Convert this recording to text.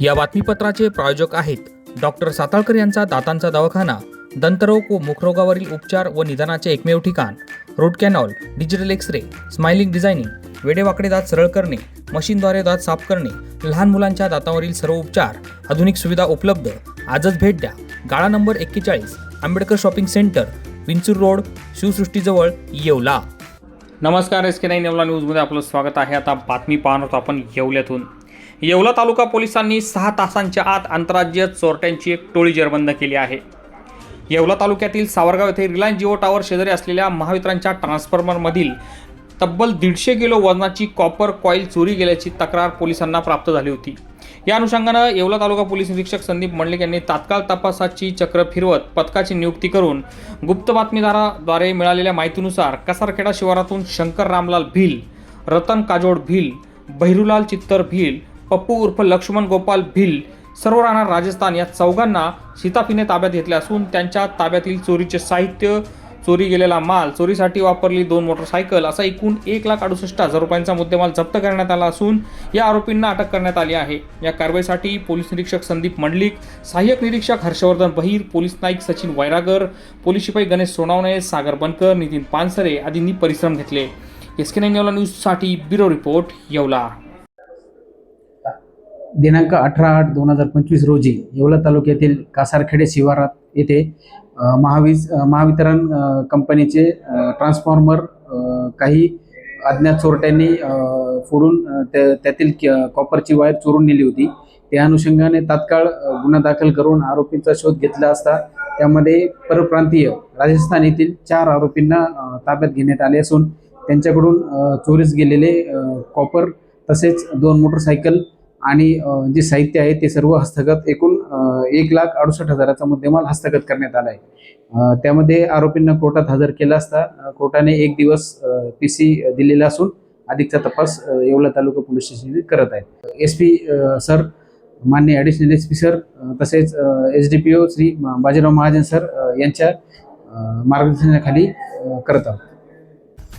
या बातमीपत्राचे प्रायोजक आहेत डॉक्टर साताळकर यांचा दातांचा दवाखाना दंतरोग व मुखरोगावरील उपचार व निदानाचे एकमेव ठिकाण root canal digital x ray smiling designing वेडेवाकडे दात सरळ करणे मशीनद्वारे दात साफ करणे लहान मुलांच्या दातावरील सर्व उपचार आधुनिक सुविधा उपलब्ध. आजच भेट द्या. गाळा नंबर एक्केचाळीस Ambedkar shopping centre Vinchur road शिवसृष्टीजवळ Yeola. नमस्कार एस के नाईन येवला न्यूजमध्ये आपलं स्वागत आहे. आता बातमी पाहणार आहोत आपण येवल्यातून. येवला तालुका पोलिसांनी सहा तासांच्या आत आंतरराज्य चोरट्यांची एक टोळी जेरबंद केली आहे. येवला तालुक्यातील सावरगाव येथे रिलायन्स जिओ टावर शेजारी असलेल्या महावितरणच्या ट्रान्सफॉर्मरमधील तब्बल दीडशे किलो वजनाची कॉपर कॉईल चोरी गेल्याची तक्रार पोलिसांना प्राप्त झाली होती. या अनुषंगानं येवला तालुका पोलीस निरीक्षक संदीप मंडलिक यांनी तात्काळ तपासाची चक्र फिरवत पथकाची नियुक्ती करून गुप्त बातमीदाराद्वारे मिळालेल्या माहितीनुसार कसारखेडा शिवारातून शंकर रामलाल भिल रतन काजोड भिल बहिरुलाल चित्तर भिल पप्पू उर्फ लक्ष्मण गोपाल भिल सर्व राहणार राजस्थान. या चौघांना सीताफीने ताब्यात घेतले असून त्यांच्या ताब्यातील चोरीचे साहित्य चोरी गेलेला माल चोरीसाठी वापरली दोन मोटरसायकल असा एकूण एक लाख अडुसष्ट हजार रुपयांचा मुद्देमाल जप्त करण्यात आला असून या आरोपींना अटक करण्यात आली आहे. या कारवाईसाठी पोलीस निरीक्षक संदीप मंडलिक सहाय्यक निरीक्षक हर्षवर्धन बहीर पोलीस नाईक सचिन वैरागर पोलीस शिपाई गणेश सोनावणे सागर बनकर नितीन पानसरे आदींनी परिश्रम घेतले. एस के नाईन येवला न्यूजसाठी ब्युरो रिपोर्ट येवला. दिनांक अठरा आठ दोन हजार पंचवीस रोजी येवला तालुक्यातील कासारखेडे शिवारात येथे महावीज महावितरण कंपनीचे ट्रान्सफॉर्मर काही अज्ञात चोरट्यांनी फोडून त्या- त्यातील कॉपरची वायर चोरून नेली होती. त्या अनुषंगाने तात्काळ गुन्हा दाखल करून आरोपींचा शोध घेतला असता त्यामध्ये परप्रांतीय राजस्थान येथील चार आरोपींना ताब्यात घेण्यात आले असून त्यांच्याकडून चोरीस गेलेले कॉपर तसेच दोन मोटरसायकल आणि जे साहित्य आहे ते सर्व हस्तगत एकूण एक लाख अडुसष्ट हजाराचा मुद्देमाल हस्तगत करण्यात आला आहे त्यामध्ये आरोपींना कोर्टात हजर केला असता कोर्टाने एक दिवस पी सी दिलेला असून अधिकचा तपास येवला तालुका पोलीस स्टेशन करत आहेत. एस पी सर मान्य ॲडिशनल एस पी सर तसेच S D P O Shri Bajirao Mahajan sir यांच्या मार्गदर्शनाखाली करत आहोत.